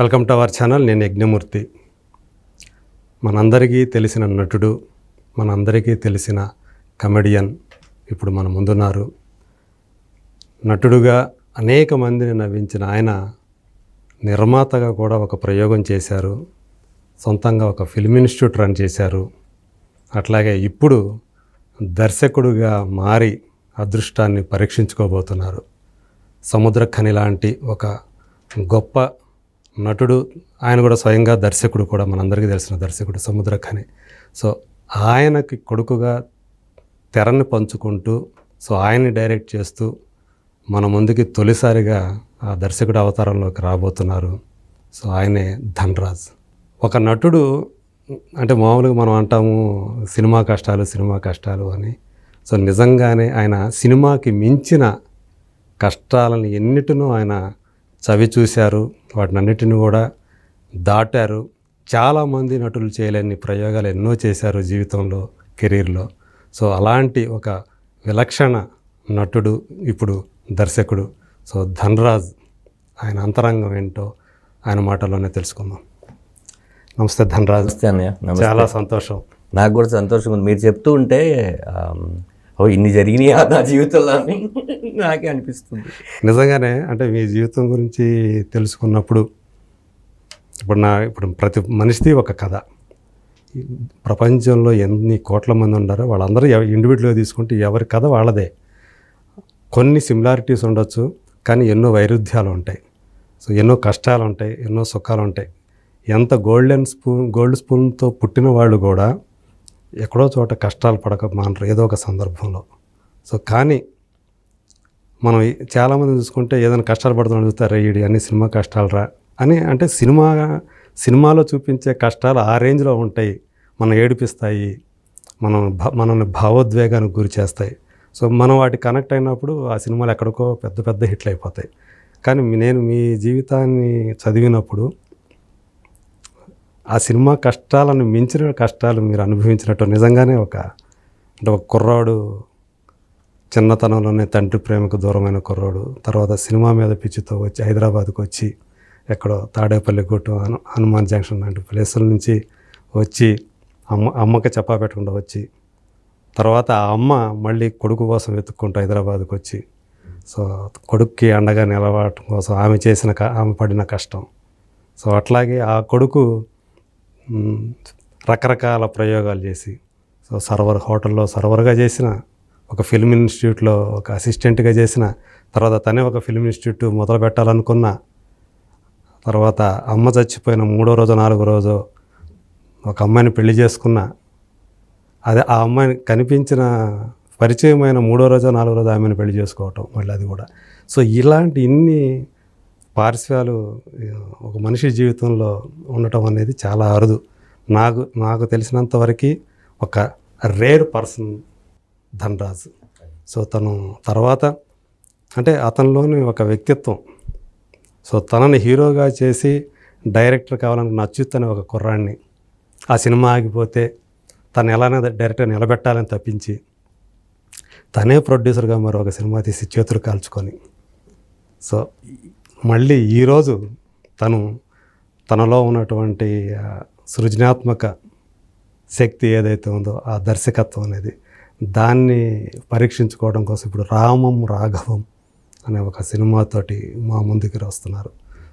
Welcome to our channel. నేను యజ్ఞమూర్తి. మనందరికీ తెలిసిన నటుడు మనందరికీ తెలిసిన కమెడియన్ ఇప్పుడు మన ముందున్నారు. నటుడుగా అనేక మందిని నవ్వించిన ఆయన నిర్మాతగా కూడా ఒక ప్రయోగం చేశారు. సొంతంగా ఒక ఫిల్మ్ ఇన్స్టిట్యూట్ రన్ చేశారు. అట్లాగే ఇప్పుడు దర్శకుడుగా మారి అదృష్టాన్ని పరీక్షించుకోబోతున్నారు. సముద్ర ఖని లాంటి ఒక గొప్ప నటుడు ఆయన కూడా స్వయంగా దర్శకుడు కూడా మనందరికీ తెలిసిన దర్శకుడు సముద్రఖని సో ఆయనకి కొడుకుగా తెరని పంచుకుంటూ సో ఆయన్ని డైరెక్ట్ చేస్తూ మన ముందుకి తొలిసారిగా ఆ దర్శకుడు అవతారంలోకి రాబోతున్నారు. సో ఆయనే ధనరాజ్. ఒక నటుడు అంటే మామూలుగా మనం అంటాము సినిమా కష్టాలు సినిమా కష్టాలు అని. సో నిజంగానే ఆయన సినిమాకి మించిన కష్టాలను ఎన్నిటినో ఆయన చవి చూశారు. వాటిని అన్నిటిని కూడా దాటారు. చాలామంది నటులు చేయలేని ప్రయోగాలు ఎన్నో చేశారు జీవితంలో కెరీర్లో. సో అలాంటి ఒక విలక్షణ నటుడు ఇప్పుడు దర్శకుడు. సో ధనరాజ్ ఆయన అంతరంగం ఏంటో ఆయన మాటల్లోనే తెలుసుకుందాం. నమస్తే ధనరాజ్. చాలా సంతోషం. నాకు కూడా సంతోషంగా ఉంది. మీరు చెప్తూ ఉంటే ఓ ఇన్ని జరిగినాయా నా జీవితంలో అని నాకే అనిపిస్తుంది. నిజంగానే అంటే మీ జీవితం గురించి తెలుసుకున్నప్పుడు ఇప్పుడు నా ఇప్పుడు ప్రతి మనిషిది ఒక కథ. ప్రపంచంలో ఎన్ని కోట్ల మంది ఉన్నారో వాళ్ళందరూ ఇండివిజువల్గా తీసుకుంటే ఎవరి కథ వాళ్ళదే. కొన్ని సిమిలారిటీస్ ఉండొచ్చు కానీ ఎన్నో వైరుధ్యాలు ఉంటాయి. సో ఎన్నో కష్టాలు ఉంటాయి ఎన్నో సుఖాలు ఉంటాయి. ఎంత గోల్డెన్ స్పూన్ గోల్డ్ స్పూన్తో పుట్టిన వాళ్ళు కూడా ఎక్కడో చోట కష్టాలు పడక మానరు ఏదో ఒక సందర్భంలో. సో కానీ మనం చాలామంది చూసుకుంటే ఏదైనా కష్టాలు పడుతున్నాడు చూస్తారా ఈడి అన్ని సినిమా కష్టాలు రా అని అంటే సినిమా సినిమాలో చూపించే కష్టాలు ఆ రేంజ్లో ఉంటాయి. మనం ఏడిపిస్తాయి. మనం భ మనల్ని భావోద్వేగానికి గురి చేస్తాయి. సో మనం వాటి కనెక్ట్ అయినప్పుడు ఆ సినిమాలు ఎక్కడికో పెద్ద పెద్ద హిట్లు అయిపోతాయి. కానీ నేను మీ జీవితాన్ని చదివినప్పుడు ఆ సినిమా కష్టాలను మించిన కష్టాలు మీరు అనుభవించినట్టు నిజంగానే ఒక అంటే ఒక కుర్రాడు చిన్నతనంలోనే తండ్రి ప్రేమకు దూరమైన కుర్రాడు తర్వాత సినిమా మీద పిచ్చితో వచ్చి హైదరాబాద్కు వచ్చి ఎక్కడో తాడేపల్లి గుట్టు హను హనుమాన్ జంక్షన్ లాంటి ప్లేసుల నుంచి వచ్చి అమ్మ అమ్మకి చెప్పా పెట్టకుండా వచ్చి తర్వాత ఆ అమ్మ మళ్ళీ కొడుకు కోసం వెతుక్కుంటూ హైదరాబాద్కు వచ్చి సో కొడుక్కి అండగా నిలబడటం కోసం ఆమె చేసిన ఆమె పడిన కష్టం. సో అట్లాగే ఆ కొడుకు రకరకాల ప్రయోగాలు చేసి సో సర్వర్ హోటల్లో సర్వర్గా చేసిన ఒక ఫిల్మ్ ఇన్స్టిట్యూట్లో ఒక అసిస్టెంట్గా చేసిన తర్వాత తనే ఒక ఫిల్మ్ ఇన్స్టిట్యూట్ మొదలు పెట్టాలనుకున్న తర్వాత అమ్మ చచ్చిపోయిన మూడో రోజు నాలుగో రోజు ఒక అమ్మాయిని పెళ్ళి చేసుకున్న అదే ఆ అమ్మాయిని కనిపించిన పరిచయమైన మూడో రోజు నాలుగో రోజు ఆమెను పెళ్ళి చేసుకోవటం మళ్ళీ అది కూడా. సో ఇలాంటి ఇన్ని పార్శ్వాలు ఒక మనిషి జీవితంలో ఉండటం అనేది చాలా అరుదు. నాకు నాకు తెలిసినంత వరకు ఒక రేర్ పర్సన్ ధనరాజు. సో తను తర్వాత అంటే అతనిలోని ఒక వ్యక్తిత్వం. సో తనని హీరోగా చేసి డైరెక్టర్ కావాలనుకున్న అచ్యుత్ అనే ఒక కుర్రాడిని ఆ సినిమా ఆగిపోతే తను ఎలానే డైరెక్టర్ నిలబెట్టాలని తప్పించి తనే ప్రొడ్యూసర్గా మరి ఒక సినిమా తీసి చేతులు కాల్చుకొని. సో మళ్ళీ ఈరోజు తను తనలో ఉన్నటువంటి సృజనాత్మక శక్తి ఏదైతే ఉందో ఆ దర్శకత్వం అనేది దాన్ని పరీక్షించుకోవడం కోసం ఇప్పుడు రామం రాఘవం అనే ఒక సినిమాతోటి మా ముందుకి వస్తున్నారు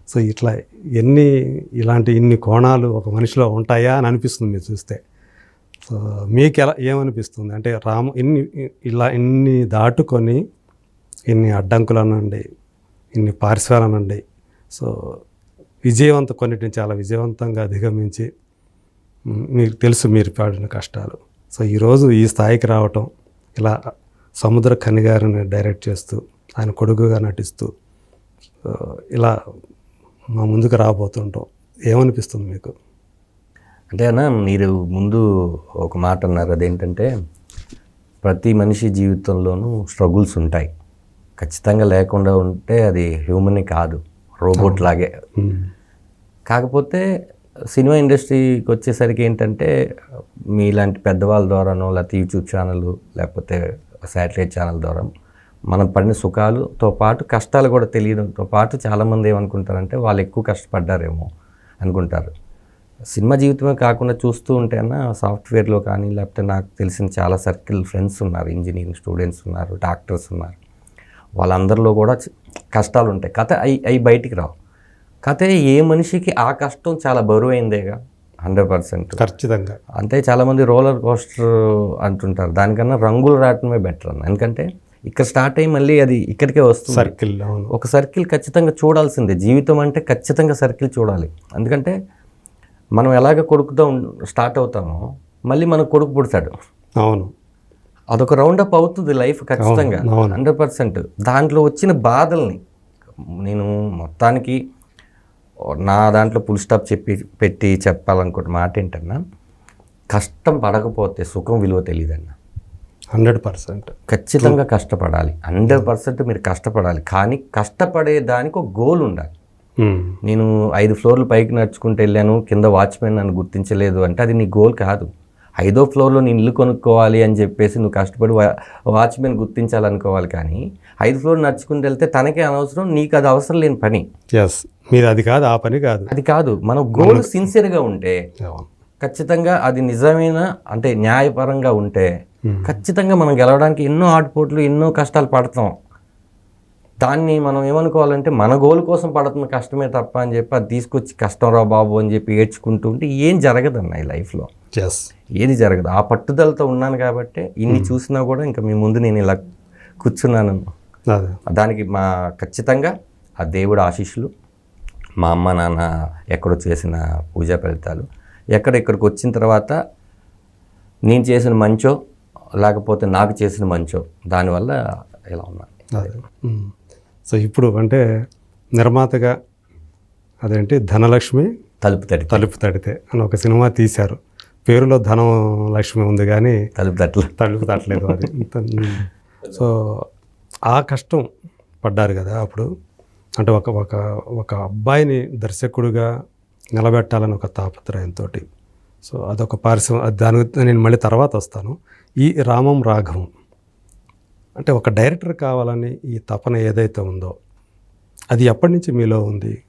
సో ఇట్లా ఎన్ని ఇలాంటి ఇన్ని కోణాలు ఒక మనిషిలో ఉంటాయా అని అనిపిస్తుంది మీరు చూస్తే. సో మీకు ఎలా ఏమనిపిస్తుంది? అంటే రాము ఇన్ని ఇలా ఇన్ని దాటుకొని ఇన్ని అడ్డంకుల నుండి ఇన్ని పారిశ్రామనండి సో విజయవంత కొన్నిటిని చాలా విజయవంతంగా అధిగమించి మీకు తెలుసు మీరు పాడిన కష్టాలు. సో ఈరోజు ఈ స్థాయికి రావటం ఇలా సముద్ర ఖని గారిని డైరెక్ట్ చేస్తూ ఆయన కొడుకుగా నటిస్తూ ఇలా మా ముందుకు రాబోతుంటాం. ఏమనిపిస్తుంది మీకు? అంటే అన్న మీరు ముందు ఒక మాట అన్నారు. అదేంటంటే ప్రతి మనిషి జీవితంలోనూ స్ట్రగుల్స్ ఉంటాయి. ఖచ్చితంగా లేకుండా ఉంటే అది హ్యూమన్ కాదు. రోబోట్ లాగే. కాకపోతే సినిమా ఇండస్ట్రీకి వచ్చేసరికి ఏంటంటే మీలాంటి పెద్దవాళ్ళ ద్వారానో లేకపోతే యూట్యూబ్ ఛానల్ లేకపోతే శాటిలైట్ ఛానల్ ద్వారా మనం పడిన సుఖాలతో పాటు కష్టాలు కూడా తెలియడంతో పాటు చాలామంది ఏమనుకుంటారంటే వాళ్ళు ఎక్కువ కష్టపడ్డారేమో అనుకుంటారు. సినిమా జీవితమే కాకుండా చూస్తూ ఉంటే అన్న సాఫ్ట్వేర్లో కానీ లేకపోతే నాకు తెలిసిన చాలా సర్కిల్ ఫ్రెండ్స్ ఉన్నారు ఇంజనీరింగ్ స్టూడెంట్స్ ఉన్నారు డాక్టర్స్ ఉన్నారు. వాళ్ళందరిలో కూడా కష్టాలు ఉంటాయి కథ అవి అవి బయటికి రావు. కథ ఏ మనిషికి ఆ కష్టం చాలా బరువైందేగా? Hundred percent. ఖచ్చితంగా. అంతే చాలామంది రోలర్ కోస్టర్ అంటుంటారు. దానికన్నా రంగులు రావటమే బెటర్ అన్న. ఎందుకంటే ఇక్కడ స్టార్ట్ అయ్యి మళ్ళీ అది ఇక్కడికే వస్తుంది. సర్కిల్ అవును. ఒక సర్కిల్ ఖచ్చితంగా చూడాల్సిందే. జీవితం అంటే ఖచ్చితంగా సర్కిల్ చూడాలి. ఎందుకంటే మనం ఎలాగ కొడుకుతో స్టార్ట్ అవుతామో మళ్ళీ మనకు కొడుకు పుడతాడు. అవును. అదొక రౌండ్ అప్ అవుతుంది లైఫ్ ఖచ్చితంగా. Hundred percent. దాంట్లో వచ్చిన బాధల్ని నేను మొత్తానికి నా దాంట్లో ఫుల్ స్టాప్ చెప్పి పెట్టి చెప్పాలనుకుంటే మాట ఏంటన్నా కష్టం పడకపోతే సుఖం విలువ తెలియదన్న హండ్రెడ్ పర్సెంట్. ఖచ్చితంగా కష్టపడాలి. హండ్రెడ్ పర్సెంట్ మీరు కష్టపడాలి. కానీ కష్టపడే దానికి ఒక గోల్ ఉండాలి. నేను ఐదు ఫ్లోర్లు పైకి నడుచుకుంటూ వెళ్ళాను కింద వాచ్మెన్ నన్ను గుర్తించలేదు అంటే అది నీ గోల్ కాదు. ఐదో ఫ్లోర్లో నేను ఇల్లు కొనుక్కోవాలి అని చెప్పేసి నువ్వు కష్టపడి వాచ్మెన్ గుర్తించాలనుకోవాలి కానీ ఐదు ఫ్లోర్ నడుచుకుంటూ వెళ్తే తనకే అనవసరం నీకు అది అవసరం లేని పని. ఎస్ మీది అది కాదు ఆ పని కాదు. అది కాదు. మన గోల్ సిన్సియర్గా ఉంటే ఖచ్చితంగా అది నిజమైన అంటే న్యాయపరంగా ఉంటే ఖచ్చితంగా మనం గెలవడానికి ఎన్నో ఆటుపోట్లు ఎన్నో కష్టాలు పడతాం. దాన్ని మనం ఏమనుకోవాలంటే మన గోల్ కోసం పడుతున్న కష్టమే తప్ప అని చెప్పి అది తీసుకొచ్చి కష్టం రా బాబు అని చెప్పి ఏడ్చుకుంటూ ఉంటే ఏం జరగదన్న ఈ లైఫ్లో. ఎస్ ఏది జరగదు. ఆ పట్టుదలతో ఉన్నాను కాబట్టి ఇన్ని చూసినా కూడా ఇంకా మీ ముందు నేను ఇలా కూర్చున్నాను. దానికి మా ఖచ్చితంగా ఆ దేవుడు ఆశీస్సులు మా అమ్మ నాన్న ఎక్కడో చేసిన పూజా ఫలితాలు ఎక్కడ ఇక్కడికి వచ్చిన తర్వాత నేను చేసిన మంచో లేకపోతే నాకు చేసిన మంచో దానివల్ల ఇలా ఉన్నాను. సో ఇప్పుడు అంటే నిర్మాతగా అదేంటి? ధనలక్ష్మి తలుపు తడి తలుపు తడితే అని ఒక సినిమా తీశారు. పేరులో ధనం లక్ష్మి ఉంది కానీ తలుపు తట్లు తలుపు తట్టలేదు అది. సో ఆ కష్టం పడ్డారు కదా అప్పుడు. అంటే ఒక ఒక ఒక అబ్బాయిని దర్శకుడిగా నిలబెట్టాలని ఒక తాపత్రయంతో సో అదొక పారిశ్రమ దాని నేను మళ్ళీ తర్వాత వస్తాను. ఈ రామం రాఘవం. అంటే ఒక డైరెక్టర్ కావాలని ఈ తపన ఏదైతే ఉందో అది ఎప్పటి నుంచి మీలో ఉంది?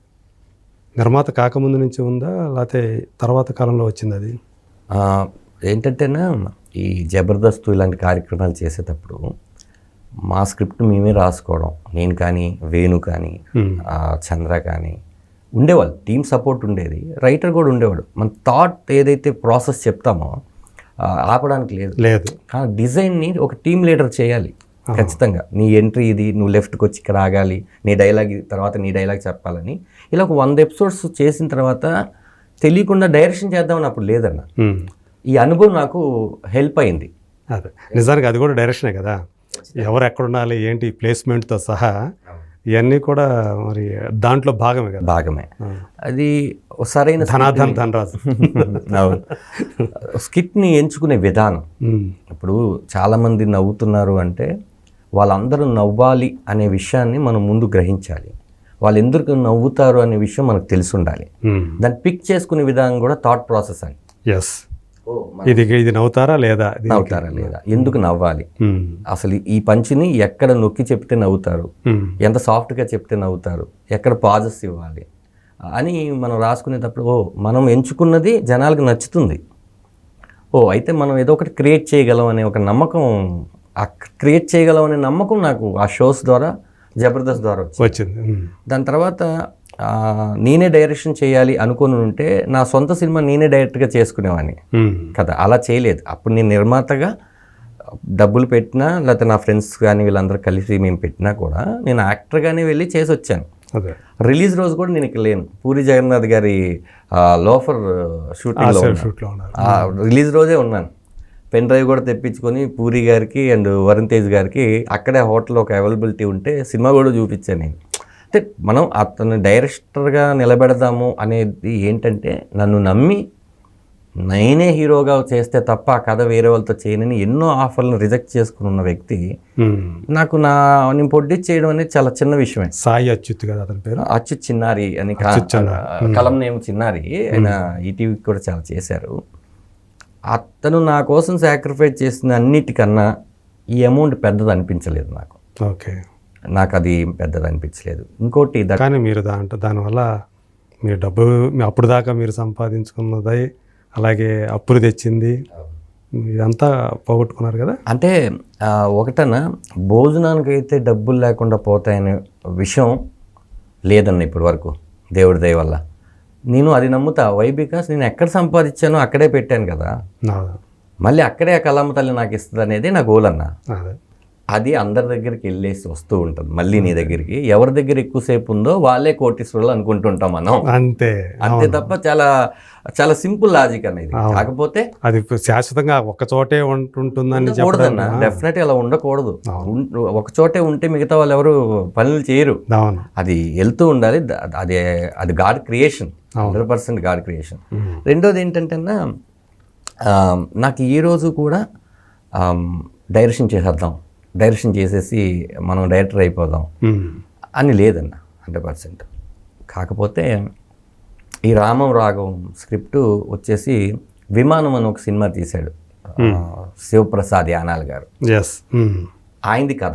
నిర్మాత కాకముందు నుంచి ఉందా? లేకపోతే తర్వాత కాలంలో వచ్చింది అది? ఏంటంటేనా ఈ జబర్దస్త్ ఇలాంటి కార్యక్రమాలు చేసేటప్పుడు మా స్క్రిప్ట్ మేమే రాసుకోవడం. నేను కానీ వేణు కానీ చంద్ర కానీ ఉండేవాళ్ళు. టీమ్ సపోర్ట్ ఉండేది. రైటర్ కూడా ఉండేవాడు. మన థాట్ ఏదైతే ప్రాసెస్ చెప్తామో ఆపడానికి లేదు. లేదు. కానీ డిజైన్ని ఒక టీమ్ లీడర్ చేయాలి. ఖచ్చితంగా. నీ ఎంట్రీ ఇది నువ్వు లెఫ్ట్కి వచ్చి ఇక్కడ ఆగాలి నీ డైలాగ్ తర్వాత నీ డైలాగ్ చెప్పాలని. ఇలా ఒక వంద ఎపిసోడ్స్ చేసిన తర్వాత తెలియకుండా డైరెక్షన్ చేద్దామని అప్పుడు లేదన్న. ఈ అనుభవం నాకు హెల్ప్ అయింది. అదే. నిజానికి అది కూడా డైరెక్షనే కదా. ఎవరు ఎక్కడ ఉండాలి ఏంటి ప్లేస్మెంట్తో సహా ఇవన్నీ కూడా మరి దాంట్లో భాగమే కదా. భాగమే. అది సరైన ధనాధన్ ధనరాజు. అవును. స్కిట్ని ఎంచుకునే విధానం. ఇప్పుడు చాలామంది నవ్వుతున్నారు అంటే వాళ్ళందరూ నవ్వాలి అనే విషయాన్ని మనం ముందు గ్రహించాలి. వాళ్ళు ఎందుకు నవ్వుతారు అనే విషయం మనకు తెలిసి ఉండాలి ఉమ్. దాన్ని పిక్ చేసుకునే విధానం కూడా థాట్ ప్రాసెస్ అని. ఎస్ ఇది ఇది నవ్వుతారా లేదా? నవ్వుతారా లేదా? ఎందుకు నవ్వాలి? ఉమ్. అసలు ఈ పంచిని ఎక్కడ నొక్కి చెప్తే నవ్వుతారు. ఎంత సాఫ్ట్గా చెప్తే నవ్వుతారు? ఎక్కడ పాజెస్ ఇవ్వాలి? అని మనం రాసుకునేటప్పుడు ఓ మనం ఎంచుకున్నది జనాలకు నచ్చుతుంది. ఓ అయితే మనం ఏదో ఒకటి క్రియేట్ చేయగలం అనే ఒక నమ్మకం ఆ క్రియేట్ చేయగలం అనే నమ్మకం నాకు ఆ షోస్ ద్వారా జబర్దస్త్ ద్వారా వచ్చింది. దాని తర్వాత నేనే డైరెక్షన్ చేయాలి అనుకుని ఉంటే నా సొంత సినిమా నేనే డైరెక్ట్గా చేసుకునేవాడిని ఉమ్. కదా అలా చేయలేదు. అప్పుడు నేను నిర్మాతగా డబ్బులు పెట్టినా లేకపోతే నా ఫ్రెండ్స్ కానీ వీళ్ళందరూ కలిసి మేము పెట్టినా కూడా నేను యాక్టర్గానే వెళ్ళి చేసి వచ్చాను రిలీజ్ రోజు కూడా నేను ఇక్కడ లేను. పూరి జగన్నాథ్ గారి లోఫర్ ఆ, రిలీజ్ రోజే ఉన్నాను. పెన్ డ్రైవ్ కూడా తెప్పించుకొని పూరి గారికి అండ్ వరుణ్ తేజ్ గారికి అక్కడే హోటల్ ఒక అవైలబిలిటీ ఉంటే సినిమా కూడా చూపించాను నేను. అంటే మనం అతను డైరెక్టర్గా నిలబెడదాము అనేది ఏంటంటే నన్ను నమ్మి నేనే హీరోగా చేస్తే తప్ప ఆ కథ వేరే వాళ్ళతో చేయనని ఎన్నో ఆఫర్లను రిజెక్ట్ చేసుకుని ఉన్న వ్యక్తి. నాకు నా నేను పొడ్డి చేయడం అనేది చాలా చిన్న విషయమే. సాయి అచ్యుత్ కదా అతని పేరు? అచ్చు చిన్నారి అని అచ్యుత్. కలం నేమ్ చిన్నారి. ఆయన ఈటీవీకి కూడా చాలా చేశారు. అతను నా కోసం సాక్రిఫైస్ చేసిన అన్నిటికన్నా ఈ అమౌంట్ పెద్దది అనిపించలేదు నాకు. ఓకే. నాకు అది పెద్దది అనిపించలేదు. ఇంకోటి కానీ మీరు దాంట్లో దానివల్ల మీరు డబ్బు అప్పుడు దాకా మీరు సంపాదించుకున్నది అలాగే అప్పులు తెచ్చింది ఇదంతా పోగొట్టుకున్నారు కదా? అంటే ఒకటన భోజనానికి అయితే డబ్బులు లేకుండా పోతాయనే విషయం లేదన్న ఇప్పటి వరకు దేవుడి దయ వల్ల. నేను అది నమ్ముతా. వై బికాస్ నేను ఎక్కడ సంపాదించానో అక్కడే పెట్టాను కదా. మళ్ళీ అక్కడే ఆ కలమ్మ తల్లి నాకు ఇస్తుంది అనేది నా గోల్ అన్న. అదే అది అందరి దగ్గరికి వెళ్ళేసి వస్తూ ఉంటుంది. మళ్ళీ నీ దగ్గరికి. ఎవరి దగ్గర ఎక్కువసేపు ఉందో వాళ్ళే కోటీశ్వరులు అనుకుంటుంటాం మనం. అంతే. అంతే తప్ప చాలా చాలా సింపుల్ లాజిక్ అనేది. కాకపోతే అది శాశ్వతంగా ఒక చోటే ఉంటుందని ఉండకూడదన్న. డెఫినెట్ అలా ఉండకూడదు. ఒక చోటే ఉంటే మిగతా వాళ్ళు ఎవరు పనులు చేయరు. అది వెళ్తూ ఉండాలి. అది అది God creation. Hundred percent God creation. రెండోది ఏంటంటే నాకు ఈ రోజు కూడా డైరెక్షన్ చేసేద్దాం. డైరెక్షన్ చేసేసి మనం డైరెక్టర్ అయిపోదాం. అని లేదన్న హండ్రెడ్ పర్సెంట్. కాకపోతే ఈ రామం రాఘవం స్క్రిప్ట్ వచ్చేసి విమానం అని ఒక సినిమా తీశాడు శివప్రసాద్ యానాల్ గారు. ఎస్. ఆయనది కథ.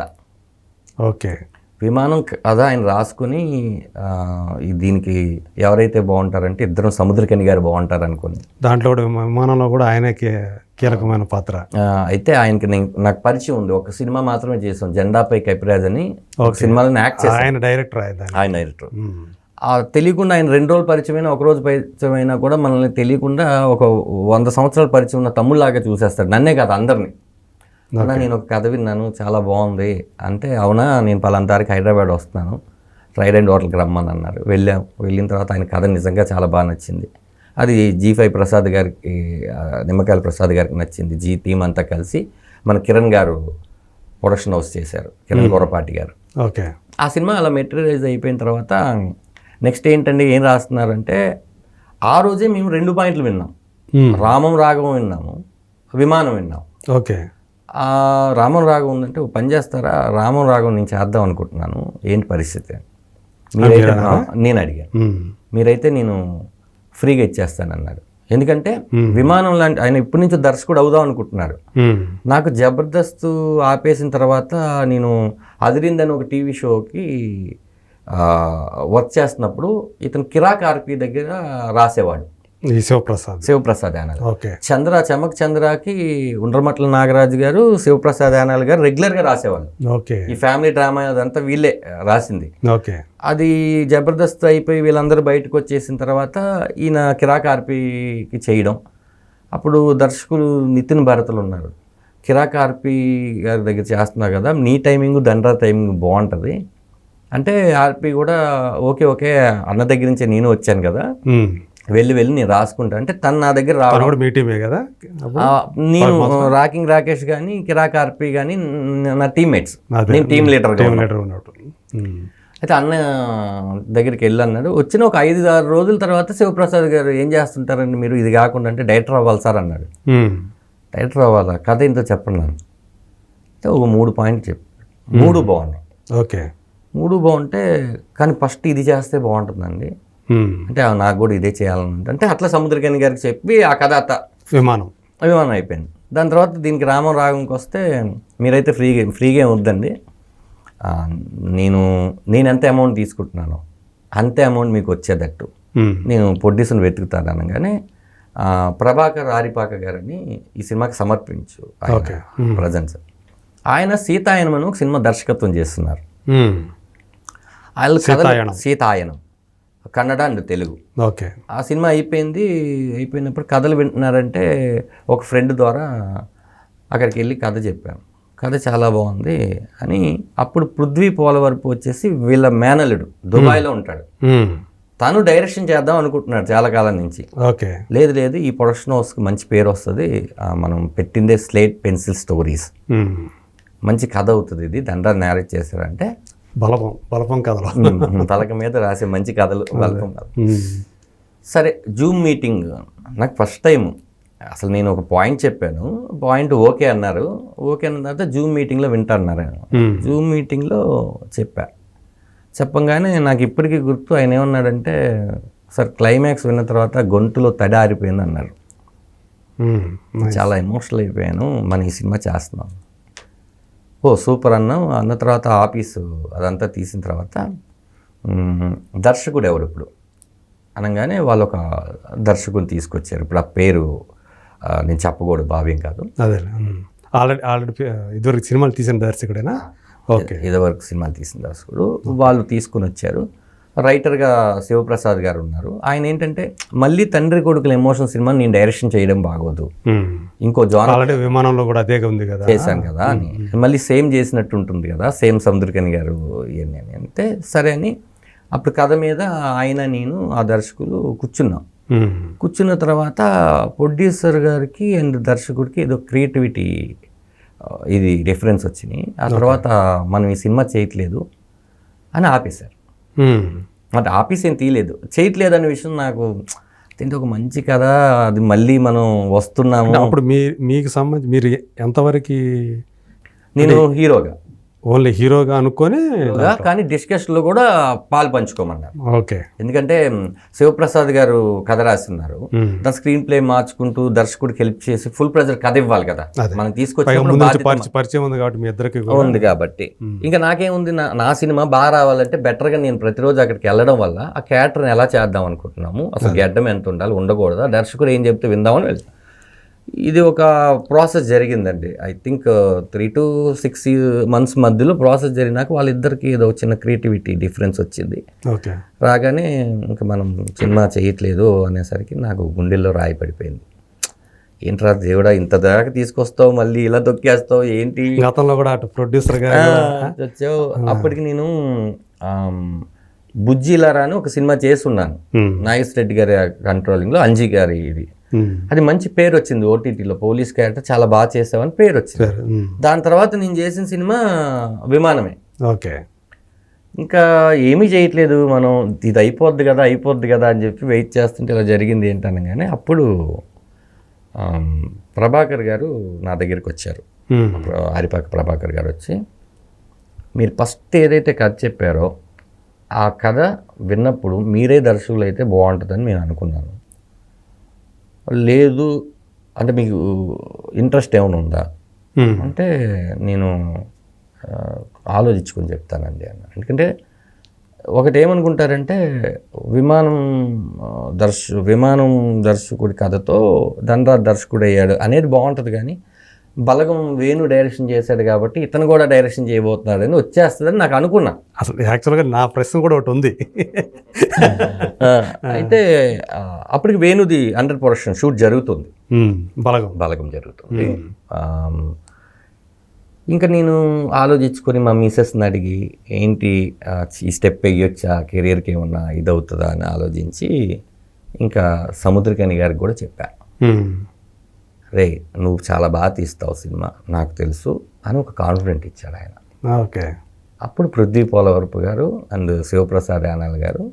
ఓకే. విమానం కథ ఆయన రాసుకుని దీనికి ఎవరైతే బాగుంటారంటే ఇద్దరం సముద్రకని గారు బాగుంటారు అనుకుని దాంట్లో కూడా విమానంలో కూడా ఆయనే కీ- కీలకమైన పాత్ర. అయితే ఆయనకి నేను నాకు పరిచయం ఉంది. ఒక సినిమా మాత్రమే చేసాం జెండాపై కపిరాజ్ అని. ఒక సినిమాలో యాక్ట్ చేశాను ఆయన డైరెక్టర్ ఆయన డైరెక్టర్. ఆ తెలియకుండా ఆయన రెండు రోజులు పరిచయమైనా ఒక రోజు పరిచయం అయినా కూడా మనల్ని తెలియకుండా ఒక వంద సంవత్సరాల పరిచయం ఉన్న తమ్ముళ్ళలాగా చూసేస్తాడు. నన్నే కాదు అందరినీ. అన్నా నేను ఒక కథ విన్నాను చాలా బాగుంది. అంటే అవునా నేను పలానా తారీఖు హైదరాబాద్ వస్తున్నాను ట్రైడ్ అండ్ హోటల్కి రమ్మని అన్నారు. వెళ్ళాం. వెళ్ళిన తర్వాత ఆయన కథ నిజంగా చాలా బాగా నచ్చింది. అది జీ ఫైవ్ ప్రసాద్ గారికి నిమ్మకాయల ప్రసాద్ గారికి నచ్చింది. జీ టీం అంతా కలిసి మన కిరణ్ గారు ప్రొడక్షన్ హౌస్ చేశారు కిరణ్ గొరపాటి గారు. ఓకే. ఆ సినిమా అలా మెటీరియలైజ్ అయిపోయిన తర్వాత నెక్స్ట్ ఏంటండి ఏం రాస్తున్నారంటే ఆ రోజే మేము రెండు పాయింట్లు విన్నాం. రామం రాగం విన్నాము విమానం విన్నాం. ఓకే. ఆ రామం రాగం ఉందంటే ఓ పని చేస్తారా? రామం రాగం నేను చేద్దాం అనుకుంటున్నాను. ఏంటి పరిస్థితి? మీరైతే నేను అడిగాను. మీరైతే నేను ఫ్రీగా ఇచ్చేస్తానన్నాడు ఎందుకంటే విమానం లాంటి ఆయన ఇప్పటి నుంచి దర్శకుడు అవుదాం అనుకుంటున్నారు. ఉమ్. నాకు జబర్దస్త్ ఆపేసిన తర్వాత నేను అదిరిందని ఒక టీవీ షోకి వర్క్ చేస్తున్నప్పుడు ఇతను కిరాక్ ఆర్పి దగ్గర రాసేవాడు. ఈ శివప్రసాద్. శివప్రసాద్ యానాల్. ఓకే. చంద్ర చమక్ చంద్రకి ఉండ్రమట్ల నాగరాజు గారు శివప్రసాద్ యానాల్ గారు రెగ్యులర్గా రాసేవాళ్ళు. ఓకే. ఈ ఫ్యామిలీ డ్రామా అదంతా వీళ్ళే రాసింది. ఓకే. అది జబర్దస్త్ అయిపోయి వీళ్ళందరూ బయటకు వచ్చేసిన తర్వాత ఈయన కిరాక్ ఆర్పీకి చేయడం. అప్పుడు దర్శకులు నితిన్ భరతలు ఉన్నారు. కిరాక్ ఆర్పి గారి దగ్గర చేస్తున్నారు కదా నీ టైమింగ్ దండ్రా టైమింగ్ బాగుంటుంది. అంటే ఆర్పి కూడా ఓకే ఓకే అన్న దగ్గర నుంచి నేను వచ్చాను కదా. వెళ్ళి వెళ్ళి నేను రాసుకుంటా. అంటే తను నా దగ్గర రావడం కూడా మీ టీమే కదా? నేను రాకింగ్ రాకేష్ కానీ కిరాక్ ఆర్పి కానీ నా టీమ్మేట్స్. నేను టీమ్ లీడర్. అయితే అన్న దగ్గరికి వెళ్ళి అన్నాడు వచ్చిన ఒక ఐదు ఆరు రోజుల తర్వాత శివప్రసాద్ గారు ఏం చేస్తుంటారండి మీరు? ఇది కాకుండా అంటే డైరెక్టర్ అవ్వాలి సార్ అన్నాడు. డైరెక్టర్ అవ్వాలా? కథ ఏంటో చెప్పండి నన్ను అంటే ఒక మూడు పాయింట్ చెప్పాడు. మూడు బాగున్నాయి. ఓకే. మూడు బాగుంటే కానీ ఫస్ట్ ఇది చేస్తే బాగుంటుందండి. అంటే నాకు కూడా ఇదే చేయాలని అంటే అట్లా సముద్రకని గారికి చెప్పి ఆ కథ అత్త విమానం. అభిమానం అయిపోయింది. దాని తర్వాత దీనికి రామం రాగంకి వస్తే మీరైతే ఫ్రీగా ఫ్రీగా వద్దండి. నేను నేను ఎంత అమౌంట్ తీసుకుంటున్నాను అంతే అమౌంట్ మీకు వచ్చేటట్టు. నేను ప్రొడ్యూసర్ని వెతుకుతాను అనగానే ప్రభాకర్ ఆరిపాక గారని ఈ సినిమాకి సమర్పించు. ప్రజెన్స్ ఆయన సీతాయనం అని ఒక సినిమా దర్శకత్వం చేస్తున్నారు. వాళ్ళు సీతాయనం. కన్నడ అండ్ తెలుగు. ఓకే. ఆ సినిమా అయిపోయింది అయిపోయినప్పుడు కథలు వింటున్నారంటే ఒక ఫ్రెండ్ ద్వారా అక్కడికి వెళ్ళి కథ చెప్పాను కథ చాలా బాగుంది అని అప్పుడు పృథ్వీ పోలవరపు వచ్చేసి వీళ్ళ మేనలుడు దుబాయ్లో ఉంటాడు. తను డైరెక్షన్ చేద్దాం అనుకుంటున్నాడు చాలా కాలం నుంచి. ఓకే. లేదు లేదు ఈ ప్రొడక్షన్ హౌస్కి మంచి పేరు వస్తుంది. మనం పెట్టిందే స్లేట్ పెన్సిల్ స్టోరీస్. మంచి కథ అవుతుంది ఇది. దండ్రా న్యారేజ్ చేశారంటే బలపం బలపం కథలు. పలక మీద రాసే మంచి కథలు బలపం. సరే జూమ్ మీటింగ్ నాకు ఫస్ట్ టైం అసలు నేను ఒక పాయింట్ చెప్పాను. పాయింట్ ఓకే అన్నారు. ఓకే అన్న తర్వాత జూమ్ మీటింగ్లో వింటన్నారు. జూమ్ మీటింగ్లో చెప్పా. చెప్పంగానే నాకు ఇప్పటికీ గుర్తు ఆయన ఏమన్నాడంటే సార్ క్లైమాక్స్ విన్న తర్వాత గొంతులో తడి ఆరిపోయింది అన్నారు. చాలా ఎమోషనల్ అయిపోయాను. మన ఈ సినిమా చేస్తున్నాం. ఓ సూపర్ అన్నాం. అన్న తర్వాత ఆఫీసు అదంతా తీసిన తర్వాత దర్శకుడు ఎవరు ఇప్పుడు? అనగానే వాళ్ళు ఒక దర్శకుని తీసుకొచ్చారు. ఇప్పుడు ఆ పేరు నేను చెప్పకూడదు భావ్యం కాదు. అదే ఆల్రెడీ ఆల్రెడీ ఇదివరకు సినిమాలు తీసిన దర్శకుడేనా? ఓకే. ఇదివరకు సినిమాలు తీసిన దర్శకుడు. వాళ్ళు తీసుకుని వచ్చారు రైటర్గా శివప్రసాద్ గారు ఉన్నారు. ఆయన ఏంటంటే మళ్ళీ తండ్రి కొడుకుల ఎమోషన్ సినిమా నేను డైరెక్షన్ చేయడం బాగోదు. ఇంకో జాన్ ఆల్రెడీ విమానంలో కూడా అదే ఉంది కదా. చేశాను కదా అని. మళ్ళీ సేమ్ చేసినట్టు ఉంటుంది కదా సేమ్ సముద్రకని గారు ఇవన్నీ అని. అంటే సరే అని అప్పుడు కథ మీద ఆయన నేను ఆ దర్శకులు కూర్చున్నాం. కూర్చున్న తర్వాత ప్రొడ్యూసర్ గారికి అండ్ దర్శకుడికి ఏదో క్రియేటివిటీ ఇది డిఫరెన్స్ వచ్చినాయి. ఆ తర్వాత మనం ఈ సినిమా చేయట్లేదు అని ఆపేశారు. అంటే ఆపేసి ఏం తీయలేదు. చేయట్లేదు అనే విషయం నాకు తింటే ఒక మంచి కథ అది మళ్ళీ మనం వస్తున్నాము. అప్పుడు మీ మీకు సంబంధించి మీరు ఎంతవరకు నేను హీరోగా. ఓన్లీ హీరోగా అనుకొని కానీ డిస్కషన్లో కూడా పాలు పంచుకోమన్నారు. ఓకే. ఎందుకంటే శివప్రసాద్ గారు కథ రాస్తున్నారు. దాని స్క్రీన్ ప్లే మార్చుకుంటూ దర్శకుడికి హెల్ప్ చేసి ఫుల్ ప్రెజర్ కథ ఇవ్వాలి కదా. మనం నుంచి పరిచయం ఉంది కాబట్టి మీ ఇద్దరికి ఉంది కాబట్టి. ఇంకా నాకేముంది నా నా సినిమా బాగా రావాలంటే బెటర్గా నేను ప్రతిరోజు అక్కడికి వెళ్ళడం వల్ల ఆ క్యారెక్టర్ని ఎలా చేద్దాం అనుకుంటున్నాము అసలు గెడ్డం ఎంత ఉండాలి ఉండకూడదా దర్శకుడు ఏం చెప్తే విందామని వెళ్తాం ఇది ఒక ప్రాసెస్ జరిగిందండి. I think three to six months మధ్యలో ప్రాసెస్ జరిగినాక వాళ్ళిద్దరికి ఏదో చిన్న క్రియేటివిటీ డిఫరెన్స్ వచ్చింది. ఓకే. రాగానే ఇంకా మనం సినిమా చేయట్లేదు అనేసరికి నాకు గుండెల్లో రాయి పడిపోయింది. ఏంట్రా దేవుడా ఇంత దాకా తీసుకొస్తావు మళ్ళీ ఇలా తొక్కేస్తావు ఏంటి? గతంలో కూడా అటు ప్రొడ్యూసర్గా వచ్చావు. అప్పటికి నేను బుజ్జిలారా అని ఒక సినిమా చేస్తున్నాను. నాగేశ్ రెడ్డి గారి కంట్రోలింగ్లో అంజీ గారి ఇది. అది మంచి పేరు వచ్చింది ఓటీటీలో పోలీస్ క్యారెక్టర్ చాలా బాగా చేసావని పేరు వచ్చింది. దాని తర్వాత నేను చేసిన సినిమా విమానమే. ఓకే. ఇంకా ఏమీ చేయట్లేదు మనం ఇది అయిపోద్ది కదా అయిపోద్ది కదా అని చెప్పి వెయిట్ చేస్తుంటే ఇలా జరిగింది ఏంటనగానే అప్పుడు ప్రభాకర్ గారు నా దగ్గరికి వచ్చారు. హరిపాక ప్రభాకర్ గారు వచ్చి మీరు ఫస్ట్ ఏదైతే కథ చెప్పారో ఆ కథ విన్నప్పుడు మీరే దర్శకులు అయితే బాగుంటుందని నేను అనుకున్నాను. లేదు అంటే మీకు ఇంట్రెస్ట్ ఏమైనా ఉందా. అంటే నేను ఆలోచించుకొని చెప్తానండి అన్న ఎందుకంటే ఒకటి ఏమనుకుంటారంటే విమానం దర్శ విమానం దర్శకుడి కథతో ధనరాజ్ దర్శకుడు అయ్యాడు అనేది బాగుంటుంది కానీ బలగం వేణు డైరెక్షన్ చేశాడు కాబట్టి ఇతను కూడా డైరెక్షన్ చేయబోతున్నాడని వచ్చేస్తుందని నాకు అనుకున్నా. అసలు యాక్చువల్గా నా ప్రశ్న కూడా ఒకటి ఉంది. అయితే అప్పటికి వేణుది అండర్ ప్రొడక్షన్ షూట్ జరుగుతుంది. బలగం. బలగం జరుగుతుంది. ఇంకా నేను ఆలోచించుకొని మా మిసెస్ని అడిగి ఏంటి ఈ స్టెప్ వేయొచ్చా? కెరియర్కి ఏమన్నా ఇది అవుతుందా అని ఆలోచించి ఇంకా సముద్రకని గారికి కూడా చెప్పా. ఉమ్. రే నువ్వు చాలా బాగా తీస్తావు సినిమా నాకు తెలుసు అని ఒక కాన్ఫిడెంట్ ఇచ్చాడు ఆయన. ఓకే. అప్పుడు పృథ్వీ పోలవరపు గారు అండ్ శివప్రసాద్ యానల్ గారు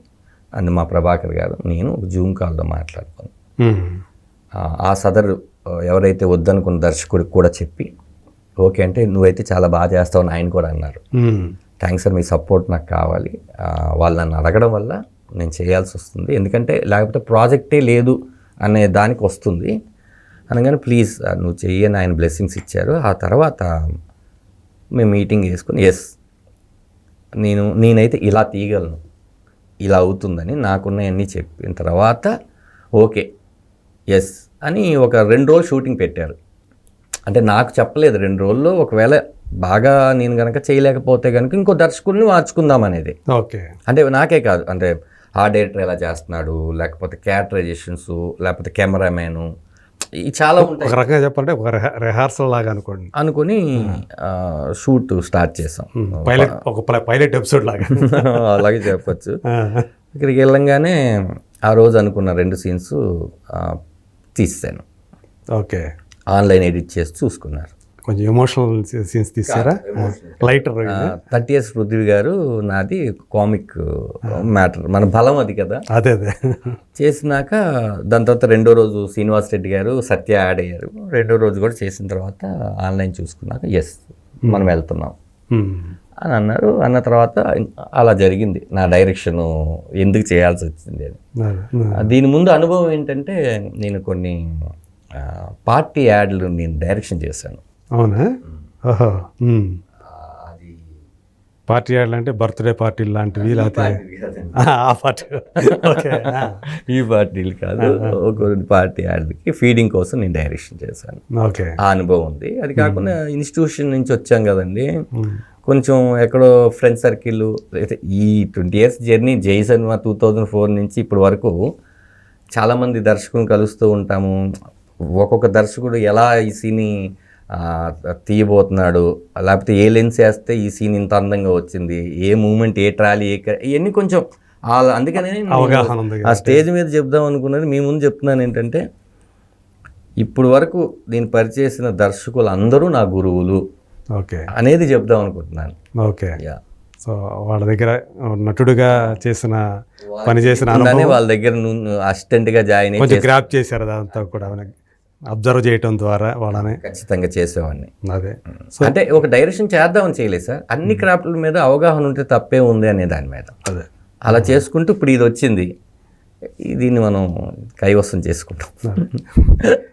అండ్ మా ప్రభాకర్ గారు నేను జూమ్ కాల్లో మాట్లాడుకున్నాను ఉమ్. ఆ, సదరు ఎవరైతే వద్దనుకున్న దర్శకుడికి కూడా చెప్పి ఓకే అంటే నువ్వైతే చాలా బాగా చేస్తావు అని ఆయన కూడా అన్నారు. థ్యాంక్స్ సార్ మీ సపోర్ట్ నాకు కావాలి. వాళ్ళు నన్ను అడగడం వల్ల నేను చేయాల్సి వస్తుంది. ఎందుకంటే లేకపోతే ప్రాజెక్టే లేదు అనే దానికి వస్తుంది. అనగానే ప్లీజ్ నువ్వు చెయ్యని ఆయన బ్లెస్సింగ్స్ ఇచ్చారు. ఆ తర్వాత మేము మీటింగ్ చేసుకుని ఎస్ నేను నేనైతే ఇలా తీయగలను. ఇలా అవుతుందని నాకున్నవన్నీ చెప్పిన తర్వాత ఓకే ఎస్ అని ఒక రెండు రోజులు షూటింగ్ పెట్టారు. అంటే నాకు చెప్పలేదు రెండు రోజుల్లో ఒకవేళ బాగా నేను కనుక చేయలేకపోతే కనుక ఇంకో దర్శకుడిని మార్చుకుందాం అనేది. ఓకే. అంటే నాకే కాదు అంటే ఆ డైరెక్టర్ ఎలా చేస్తున్నాడు లేకపోతే క్యారెక్టరైజేషన్స్ లేకపోతే కెమెరామ్యాను చాలా ఉంటాయి. ఒక రకంగా చెప్పాలంటే ఒక రిహార్సల్ లాగా అనుకోండి. అనుకుని షూట్ స్టార్ట్ చేసాం. పైలట్ ఒక పైలట్ ఎపిసోడ్ లాగా. అలాగే చెప్పొచ్చు. ఇక్కడికి వెళ్ళంగానే ఆ రోజు అనుకున్న రెండు సీన్స్ తీసాను ఓకే. ఆన్లైన్ ఎడిట్ చేసి చూసుకున్నారు. కొంచెం ఎమోషనల్ సీన్స్ తీసారా? Lighter thirty years Prithvi garu నాది కామిక్ మ్యాటర్ మన బలం అది కదా. అదే అదే. చేసినాక దాని తర్వాత రెండో రోజు శ్రీనివాస్ రెడ్డి గారు సత్య యాడ్ అయ్యారు. రెండో రోజు కూడా చేసిన తర్వాత ఆన్లైన్ చూసుకున్నాక ఎస్ మనం వెళ్తున్నాం. అని అన్నారు. అన్న తర్వాత అలా జరిగింది. నా డైరెక్షన్ ఎందుకు చేయాల్సి వచ్చింది అని. దీని ముందు అనుభవం ఏంటంటే నేను కొన్ని పార్టీ యాడ్లు నేను డైరెక్షన్ చేశాను. అవునా? ఉమ్. పార్టీ యాడ్లు బర్త్డే పార్టీలు లాంటివి లేకపోతే ఆ పార్టీ. ఈ పార్టీలు కాదు. ఒక పార్టీ యాడ్కి ఫీడింగ్ కోసం నేను డైరెక్షన్ చేశాను. ఓకే. ఆ అనుభవం ఉంది. అది కాకుండా ఇన్స్టిట్యూషన్ నుంచి వచ్చాం కదండి. కొంచెం ఎక్కడో ఫ్రెండ్ సర్కిల్ అయితే ఈ twenty years journey Jai cinema two thousand four నుంచి ఇప్పటి వరకు చాలామంది దర్శకులను కలుస్తూ ఉంటాము. ఒక్కొక్క దర్శకుడు ఎలా ఈ సీన్ని తీయబోతున్నాడు. లేకపోతే ఏ లెన్స్ వేస్తే ఈ సీన్ ఇంత అందంగా వచ్చింది? ఏ మూమెంట్ ఏ ట్రాలీ ఏ ఇవన్నీ కొంచెం అందుకనే అవగాహన ఆ స్టేజ్ మీద చెప్దాం అనుకున్నది మీ ముందు చెప్తున్నాను ఏంటంటే ఇప్పుడు వరకు నేను పరిచేసిన దర్శకులు అందరూ నా గురువులు ఓకే. అనేది చెప్దాం అనుకుంటున్నాను. ఓకే. యా. సో వాళ్ళ దగ్గర నటుడుగా చేసిన పని చేసిన వాళ్ళ దగ్గర అసిస్టెంట్గా జాయిన్ అయ్యి కొంచెం గ్రాప్ చేశారు అదంతా కూడా. అబ్జర్వ్ చేయటం ద్వారా వాళ్ళని ఖచ్చితంగా చేసేవాడిని. అదే. అంటే ఒక డైరెక్షన్ చేద్దామని చేయలేదు సార్. అన్ని క్రాఫ్ట్ల మీద అవగాహన ఉంటే తప్పే ఉంది అనే దాని మీద. అదే. అలా చేసుకుంటూ ఇప్పుడు ఇది వచ్చింది. దీన్ని మనం కైవసం చేసుకుంటాం.